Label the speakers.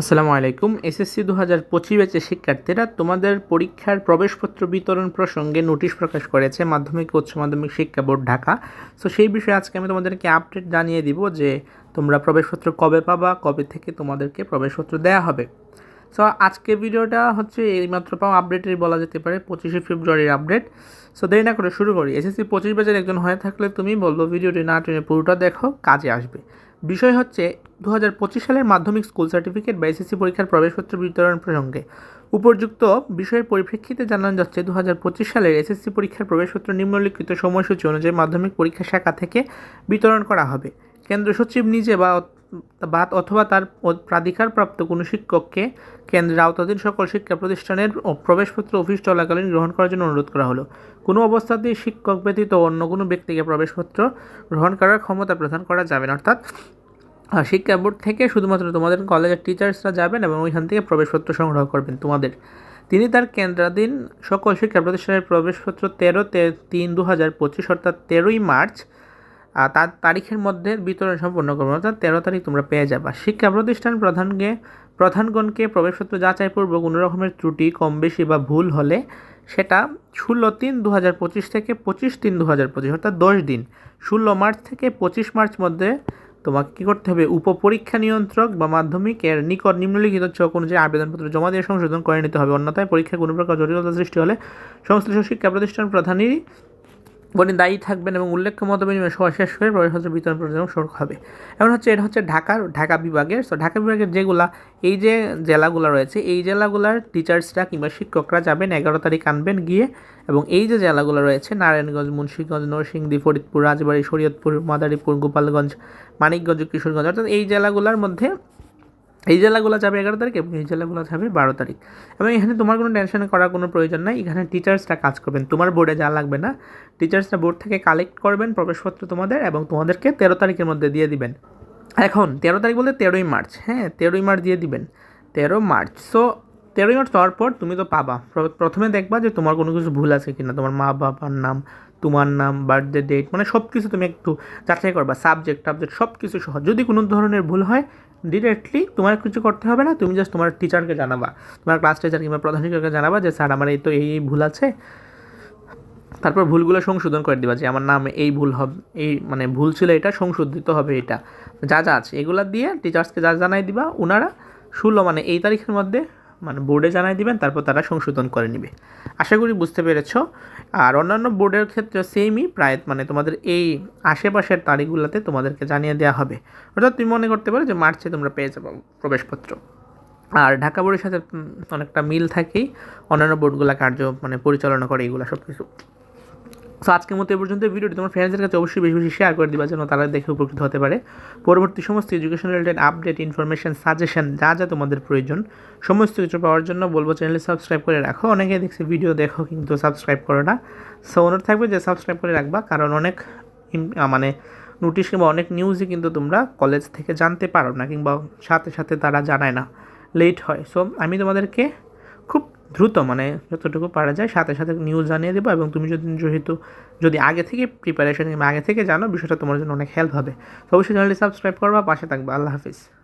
Speaker 1: আসসালামু আলাইকুম। এসএসসি দু হাজার পঁচিশ ব্যাচের শিক্ষার্থীরা, তোমাদের পরীক্ষার প্রবেশপত্র বিতরণ প্রসঙ্গে নোটিশ প্রকাশ করেছে মাধ্যমিক উচ্চ মাধ্যমিক শিক্ষা বোর্ড ঢাকা। সো সেই বিষয়ে আজকে আমি তোমাদেরকে আপডেট জানিয়ে দিব যে তোমরা প্রবেশপত্র কবে পাবা, কবে থেকে তোমাদেরকে প্রবেশপত্র দেওয়া হবে। সো আজকে ভিডিওটা হচ্ছে এইমাত্র পাওয়া আপডেটেই বলা যেতে পারে, পঁচিশে ফেব্রুয়ারির আপডেট সো দেরি না করে শুরু করি। এসএসসি পঁচিশ ব্যাচের একজন হয়ে থাকলে তুমি বলব, ভিডিওটি না টেনে পুরোটা দেখো, কাজে আসবে। বিষয় হচ্ছে দু হাজার পঁচিশ সালের মাধ্যমিক স্কুল সার্টিফিকেট বা এসএসসি পরীক্ষার প্রবেশপত্র বিতরণ প্রসঙ্গে উপযুক্ত বিষয়ের পরিপ্রেক্ষিতে জানানো যাচ্ছে দু হাজার পঁচিশ সালের এসএসসি পরীক্ষার প্রবেশপত্র নিম্নলিখিত সময়সূচি অনুযায়ী মাধ্যমিক পরীক্ষা শাখা থেকে বিতরণ করা হবে। কেন্দ্র সচিব নিজে বা বা অথবা তার প্রাধিকারপ্রাপ্ত কোনো শিক্ষককে কেন্দ্রের আওতাধীন সকল শিক্ষা প্রতিষ্ঠানের প্রবেশপত্র অফিস চলাকালীন গ্রহণ করার জন্য অনুরোধ করা হলো। কোনো অবস্থাতেই শিক্ষক ব্যতীত অন্য কোনো ব্যক্তিকে প্রবেশপত্র গ্রহণ করার ক্ষমতা প্রদান করা যাবে না। অর্থাৎ শিক্ষা বোর্ড থেকে শুধুমাত্র তোমাদের কলেজের টিচার্সরা যাবেন এবং ওইখান থেকে প্রবেশপত্র সংগ্রহ করবেন তোমাদের। তিনি তার কেন্দ্রাধীন সকল শিক্ষা প্রতিষ্ঠানের প্রবেশপত্র তেরো তে তিন দু হাজার পঁচিশ অর্থাৎ তেরোই মার্চ তার তারিখের মধ্যে বিতরণ সম্পন্ন করবেন। অর্থাৎ তেরো তারিখ তোমরা পেয়ে যাবা। শিক্ষা প্রতিষ্ঠান প্রধানকে, প্রধানগণকে প্রবেশপত্র যাচাইপূর্বক কোনো রকমের ত্রুটি, কম বেশি বা ভুল হলে সেটা ষোলো তিন দু হাজার পঁচিশ থেকে পঁচিশ তিন দু হাজার পঁচিশ অর্থাৎ দশ দিন। ষোলো মার্চ থেকে পঁচিশ মার্চ মধ্যে তোমাকে কী করতে হবে? উপপরীক্ষা নিয়ন্ত্রক বা মাধ্যমিক এর নিকট নিম্নলিখিত চক অনুযায়ী আবেদনপত্র জমা দিয়ে সংশোধন করে নিতে হবে। অন্যথায় পরীক্ষায় কোনো প্রকার জটিলতা সৃষ্টি হলে সংশ্লিষ্ট শিক্ষা প্রতিষ্ঠান প্রধানই বনি দায়ী থাকবেন এবং উল্লেখ্য মত বিনিময় সভা শেষ করে প্রবেশপত্র বিতরণ প্রয়োজন শুরু হবে। এমন হচ্ছে, এটা হচ্ছে ঢাকার, ঢাকা বিভাগের। তো ঢাকা বিভাগের যেগুলা, এই যে জেলাগুলো রয়েছে, এই জেলাগুলার টিচার্সরা কিংবা শিক্ষকরা যাবেন, এগারো তারিখ আনবেন গিয়ে, এবং এই যে জেলাগুলো রয়েছে, নারায়ণগঞ্জ, মুন্সীগঞ্জ, নরসিংদী, ফরিদপুর, রাজবাড়ী, শরীয়তপুর, মাদারীপুর, গোপালগঞ্জ, মানিকগঞ্জ, কিশোরগঞ্জ, অর্থাৎ এই জেলাগুলোর মধ্যে এই জেলাগুলো যাবে এগারো তারিখ এবং এই জেলাগুলো যাবে বারো তারিখ। এবং এখানে তোমার কোনো টেনশন করার কোনো প্রয়োজন নাই। এখানে টিচার্সরা কাজ করবেন। তোমার বোর্ডে যা লাগবে না। টিচার্সরা বোর্ড থেকে কালেক্ট করবেন প্রবেশপত্র তোমাদের এবং তোমাদেরকে তেরো তারিখের মধ্যে দিয়ে দিবেন। এখন, তেরো তারিখ বলতে তেরোই মার্চ। হ্যাঁ তেরোই মার্চ দিয়ে দিবেন। তেরো মার্চ। সো তেরোই মার্চ হওয়ার পর তুমি তো পাবা। প্রথমে দেখবা যে তোমার কোনো কিছু ভুল আছে কিনা। তোমার মা বাবার নাম, তোমার নাম বার্থডে ডেট মানে সব কিছু তুমি একটু যাচাই করবা। সাবজেক্ট টাবজেক্ট সব কিছু সহ। যদি কোনো ধরনের ভুল হয় ডিরেক্টলি তোমার কিছু করতে হবে না, তুমি জাস্ট তোমার টিচারকে জানাবা। তোমার ক্লাস টিচার কিংবা প্রধান শিক্ষককে জানাবা যে, স্যার, আমার এই তো এই ভুল আছে। তারপর ভুলগুলো সংশোধন করে দিবা যে, আমার নাম এই ভুল হবে, এই মানে ভুল ছিল এটা, সংশোধিত হবে এটা। যা যা আছে, এগুলা দিয়ে টিচার্সকে যা জানাই দিবা ওনারা ষোলো মানে এই তারিখের মধ্যে মানে বোর্ডে জানাই দিবেন, তারপর তারা সংশোধন করে নেবে। আশা করি বুঝতে পেরেছ। আর অন্যান্য বোর্ডের ক্ষেত্রে সেমই প্রায় মানে তোমাদের এই আশেপাশের তারিখগুলোতে তোমাদেরকে জানিয়ে দেওয়া হবে। অর্থাৎ তুমি মনে করতে পারো যে মার্চে তোমরা পেয়ে যাব প্রবেশপত্র। আর ঢাকা বোর্ডের সাথে অনেকটা মিল থাকেই। অন্যান্য বোর্ডগুলো কার্য মানে পরিচালনা করে এগুলো সব কিছু সো আজকের মতো এ পর্যন্ত। ভিডিওটি তোমার ফ্রেন্ডসদের কাছে অবশ্যই বেশি বেশি শেয়ার করে দিবা, যেন তারা দেখে উপকৃত হতে পারে। পরবর্তী সমস্ত education related update information suggestion যা যা তোমাদের প্রয়োজন, সমস্ত কিছু পাওয়ার জন্য বলব চ্যানেলে সাবস্ক্রাইব করে রাখো। অনেকে দেখছে ভিডিও দেখো, কিন্তু সাবস্ক্রাইব করো না। সো অনুরোধ থাকবে যে সাবস্ক্রাইব করে রাখবা, কারণ অনেক মানে নোটিশ কিংবা অনেক নিউজই কিন্তু তোমরা কলেজ থেকে জানতে পারো না, কিংবা সাথে সাথে তারা জানায় না। লেট হয়। সো আমি তোমাদেরকে দ্রুত মানে যতটুকু পারা যায়, সাথে সাথে নিউজ জানিয়ে দেবো এবং তুমি যদি যেহেতু যদি আগে থেকে প্রিপারেশন আগে থেকে জানো, বিষয়টা তোমার জন্য অনেক হেল্প হবে। তো অবশ্যই চ্যানেলটি সাবস্ক্রাইব করবা, পাশে থাকবে। আল্লাহ হাফিজ।